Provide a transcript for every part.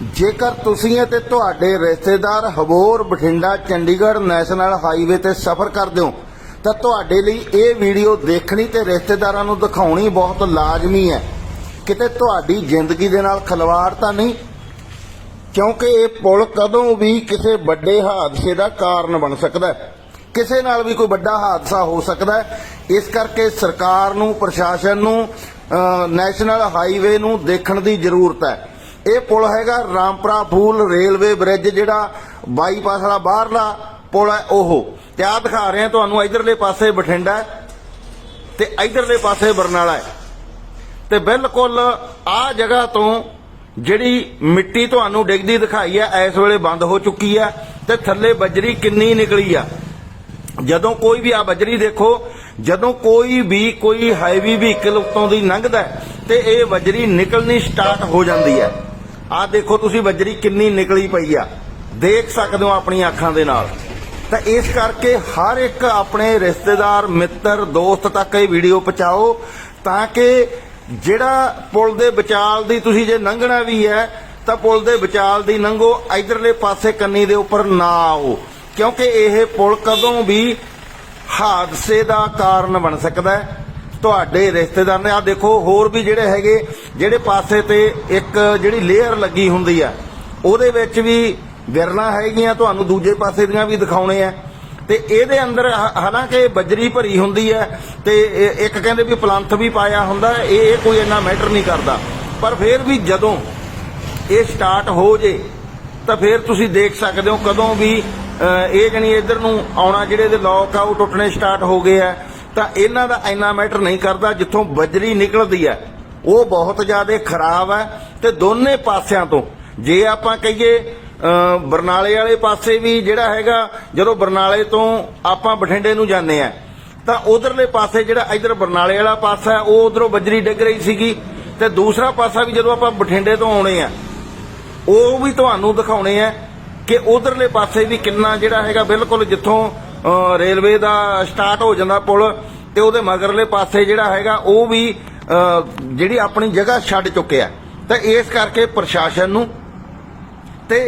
ਜੇਕਰ ਤੁਸੀਂ ਅਤੇ ਤੁਹਾਡੇ ਰਿਸ਼ਤੇਦਾਰ ਹਬੋਰ ਬਠਿੰਡਾ, ਚੰਡੀਗੜ੍ਹ ਨੈਸ਼ਨਲ ਹਾਈਵੇ ਤੇ ਸਫ਼ਰ ਕਰਦੇ ਹੋ, ਤਾਂ ਤੁਹਾਡੇ ਲਈ ਇਹ ਵੀਡੀਓ ਦੇਖਣੀ ਤੇ ਰਿਸ਼ਤੇਦਾਰਾਂ ਨੂੰ ਦਿਖਾਉਣੀ ਬਹੁਤ ਲਾਜ਼ਮੀ ਹੈ। ਕਿਤੇ ਤੁਹਾਡੀ ਜ਼ਿੰਦਗੀ ਦੇ ਨਾਲ ਖਲਵਾੜ ਤਾਂ ਨਹੀਂ, ਕਿਉਂਕਿ ਇਹ ਪੁਲ ਕਦੋਂ ਵੀ ਕਿਸੇ ਵੱਡੇ ਹਾਦਸੇ ਦਾ ਕਾਰਨ ਬਣ ਸਕਦਾ ਹੈ। ਕਿਸੇ ਨਾਲ ਵੀ ਕੋਈ ਵੱਡਾ ਹਾਦਸਾ ਹੋ ਸਕਦਾ ਹੈ। ਇਸ ਕਰਕੇ ਸਰਕਾਰ ਨੂੰ, ਪ੍ਰਸ਼ਾਸਨ ਨੂੰ ਨੈਸ਼ਨਲ ਹਾਈਵੇ ਨੂੰ ਦੇਖਣ ਦੀ ਜ਼ਰੂਰਤ ਹੈ। ਇਹ ਪੁਲ ਹੈਗਾ ਰਾਮਪੁਰਾ ਫੂਲ ਰੇਲਵੇ ਬ੍ਰਿਜ, ਜਿਹੜਾ ਬਾਈਪਾਸ ਵਾਲਾ ਬਾਹਰਲਾ ਪੁਲ ਹੈ ਉਹ। ਤੇ ਆ ਦਿਖਾ ਰਹੇ ਹਾਂ ਤੁਹਾਨੂੰ, ਇਧਰਲੇ ਪਾਸੇ ਬਠਿੰਡਾ ਹੈ ਤੇ ਇਧਰਲੇ ਪਾਸੇ ਬਰਨਾਲਾ ਹੈ। ਤੇ ਬਿਲਕੁਲ ਆ ਜਗ੍ਹਾ ਤੋਂ ਜਿਹੜੀ ਮਿੱਟੀ ਤੁਹਾਨੂੰ ਡਿੱਗਦੀ ਦਿਖਾਈ ਹੈ, ਇਸ ਵੇਲੇ ਬੰਦ ਹੋ ਚੁੱਕੀ ਹੈ ਤੇ ਥੱਲੇ ਬਜਰੀ ਕਿੰਨੀ ਨਿਕਲੀ ਆ। ਜਦੋਂ ਕੋਈ ਵੀ ਆ ਬਜਰੀ ਦੇਖੋ, ਜਦੋਂ ਕੋਈ ਵੀ ਕੋਈ ਹਾਈਵੇ ਵਹੀਕਲ ਉਤੋਂ ਦੀ ਲੰਘਦਾ ਤੇ ਇਹ ਬਜਰੀ ਨਿਕਲਣੀ ਸਟਾਰਟ ਹੋ ਜਾਂਦੀ ਹੈ। ਆ ਦੇਖੋ ਤੁਸੀਂ ਬਜਰੀ ਕਿੰਨੀ ਨਿਕਲੀ ਪਈ ਆ। ਦੇਖ ਸਕਦੇ ਹੋ ਆਪਣੀਆਂ ਅੱਖਾਂ ਦੇ ਨਾਲ। ਤਾਂ ਇਸ ਕਰਕੇ ਹਰ ਇੱਕ ਆਪਣੇ ਰਿਸ਼ਤੇਦਾਰ, ਮਿੱਤਰ, ਦੋਸਤ ਤੱਕ ਇਹ ਵੀਡੀਓ ਪਹੁੰਚਾਓ ਤਾਂ ਕਿ ਜਿਹੜਾ ਪੁਲ ਦੇ ਵਿਚਾਲ ਦੀ ਤੁਸੀਂ ਜੇ ਲੰਘਣਾ ਵੀ ਹੈ, ਤਾਂ ਪੁਲ ਦੇ ਵਿਚਾਲ ਦੀ ਲੰਘੋ ਇਧਰਲੇ ਪਾਸੇ ਕੰਨੀ ਦੇ ਉੱਪਰ ਨਾ ਆਓ। ਕਿਉਂਕਿ ਇਹ ਪੁਲ ਕਦੋਂ ਵੀ ਹਾਦਸੇ ਦਾ ਕਾਰਨ ਬਣ ਸਕਦਾ ਹੈ। ਤੁਹਾਡੇ ਰਿਸ਼ਤੇਦਾਰ ਨੇ ਆ ਦੇਖੋ, ਹੋਰ ਵੀ ਜਿਹੜੇ ਹੈਗੇ, ਜਿਹੜੇ ਪਾਸੇ ਤੇ ਇੱਕ ਜਿਹੜੀ ਲੇਅਰ ਲੱਗੀ ਹੁੰਦੀ ਆ, ਉਹਦੇ ਵਿੱਚ ਵੀ ਵਿਰਲਾ ਹੈਗੀਆਂ, ਤੁਹਾਨੂੰ ਦੂਜੇ ਪਾਸੇ ਦੀਆਂ ਵੀ ਦਿਖਾਉਣੇ ਆ। ਤੇ ਇਹਦੇ ਅੰਦਰ ਹਾਲਾਂਕਿ ਬਜਰੀ ਭਰੀ ਹੁੰਦੀ ਹੈ ਤੇ ਇੱਕ ਕਹਿੰਦੇ ਵੀ ਪਲੰਥ ਵੀ ਪਾਇਆ ਹੁੰਦਾ, ਇਹ ਇਹ ਕੋਈ ਇੰਨਾ ਮੈਟਰ ਨਹੀਂ ਕਰਦਾ। ਪਰ ਫਿਰ ਵੀ ਜਦੋਂ ਇਹ ਸਟਾਰਟ ਹੋ ਜੇ, ਤਾਂ ਫਿਰ ਤੁਸੀਂ ਦੇਖ ਸਕਦੇ ਹੋ ਕਦੋਂ ਵੀ ਇਹ ਜਣੀ ਇਧਰ ਨੂੰ ਆਉਣਾ, ਜਿਹੜੇ ਦੇ ਲੋਕ ਆ ਉਹ ਟੁੱਟਣੇ ਸਟਾਰਟ ਹੋ ਗਏ ਆ ਤਾਂ ਇਹਨਾਂ ਦਾ ਇੰਨਾ ਮੈਟਰ ਨਹੀਂ ਕਰਦਾ ਜਿੱਥੋਂ ਬਜਰੀ ਨਿਕਲਦੀ ਹੈ। ਉਹ ਬਹੁਤ ਜ਼ਿਆਦਾ ਖਰਾਬ ਹੈ ਤੇ ਦੋਨੇ ਪਾਸਿਆਂ ਤੋਂ। ਜੇ ਆਪਾਂ ਕਹੀਏ ਬਰਨਾਲੇ ਵਾਲੇ ਪਾਸੇ ਵੀ ਜਿਹੜਾ ਹੈਗਾ, ਜਦੋਂ ਬਰਨਾਲੇ ਤੋਂ ਆਪਾਂ ਬਠਿੰਡੇ ਨੂੰ ਜਾਂਦੇ ਆ ਤਾਂ ਉਧਰਲੇ ਪਾਸੇ ਜਿਹੜਾ ਇਧਰ ਬਰਨਾਲੇ ਵਾਲਾ ਪਾਸਾ ਹੈ, ਉਹ ਉਧਰੋਂ ਬਜਰੀ ਡਿੱਗ ਰਹੀ ਸੀਗੀ। ਤੇ ਦੂਸਰਾ ਪਾਸਾ ਵੀ ਜਦੋਂ ਆਪਾਂ ਬਠਿੰਡੇ ਤੋਂ ਆਉਣੇ ਆ ਉਹ ਵੀ ਤੁਹਾਨੂੰ ਦਿਖਾਉਣੇ ਆ ਕਿ ਉਧਰਲੇ ਪਾਸੇ ਵੀ ਕਿੰਨਾ ਜਿਹੜਾ ਹੈਗਾ ਬਿਲਕੁਲ ਜਿੱਥੋਂ ਰੇਲਵੇ ਦਾ ਸਟਾਰਟ ਹੋ ਜਾਂਦਾ ਪੁਲ ਤੇ ਉਹਦੇ ਮਗਰਲੇ ਪਾਸੇ ਜਿਹੜਾ ਹੈਗਾ, ਉਹ ਵੀ ਜਿਹੜੀ ਆਪਣੀ ਜਗ੍ਹਾ ਛੱਡ ਚੁੱਕਿਆ ਤਾਂ ਇਸ ਕਰਕੇ ਪ੍ਰਸ਼ਾਸਨ ਨੂੰ ਤੇ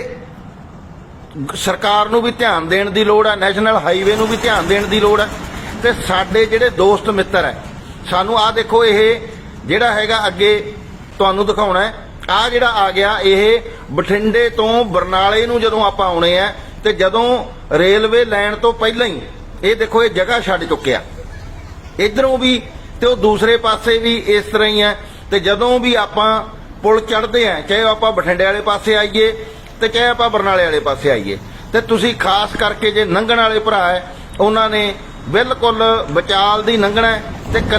ਸਰਕਾਰ ਨੂੰ ਵੀ ਧਿਆਨ ਦੇਣ ਦੀ ਲੋੜ ਹੈ, ਨੈਸ਼ਨਲ ਹਾਈਵੇ ਨੂੰ ਵੀ ਧਿਆਨ ਦੇਣ ਦੀ ਲੋੜ ਹੈ। ਤੇ ਸਾਡੇ ਜਿਹੜੇ ਦੋਸਤ ਮਿੱਤਰ ਹੈ, ਸਾਨੂੰ ਆ ਦੇਖੋ, ਇਹ ਜਿਹੜਾ ਹੈਗਾ ਅੱਗੇ ਤੁਹਾਨੂੰ ਦਿਖਾਉਣਾ ਹੈ। ਆ ਜਿਹੜਾ ਆ ਗਿਆ, ਇਹ ਬਠਿੰਡੇ ਤੋਂ ਬਰਨਾਲੇ ਨੂੰ ਜਦੋਂ ਆਪਾਂ ਆਉਣੇ ਆ ਤੇ ਜਦੋਂ ਰੇਲਵੇ ਲਾਈਨ ਤੋਂ ਪਹਿਲਾਂ ਹੀ, ਇਹ ਦੇਖੋ, ਇਹ ਜਗ੍ਹਾ ਛੱਡ ਚੁੱਕਿਆ। ਇਧਰੋਂ ਵੀ ਤੇ ਉਹ ਦੂਸਰੇ ਪਾਸੇ ਵੀ ਇਸ ਤਰ੍ਹਾਂ ਹੀ ਹੈ। ਤੇ ਜਦੋਂ ਵੀ ਆਪਾਂ ਪੁਲ ਚੜਦੇ ਆ ਚਾਹੇ ਆਪਾਂ ਬਠਿੰਡੇ ਵਾਲੇ ਪਾਸੇ ਆਈਏ ਤੇ ਚਾਹੇ ਆਪਾਂ ਬਰਨਾਲੇ ਵਾਲੇ ਪਾਸੇ ਆਈਏ, ਤੇ ਤੁਸੀਂ ਖਾਸ ਕਰਕੇ ਜੇ ਲੰਘਣ ਵਾਲੇ ਭਰਾ ਹੈ, ਉਹਨਾਂ ਨੇ ਬਿਲਕੁਲ ਬਚਾਲ ਦੀ ਲੰਘਣਾ ਤੇ ਕੰਨ-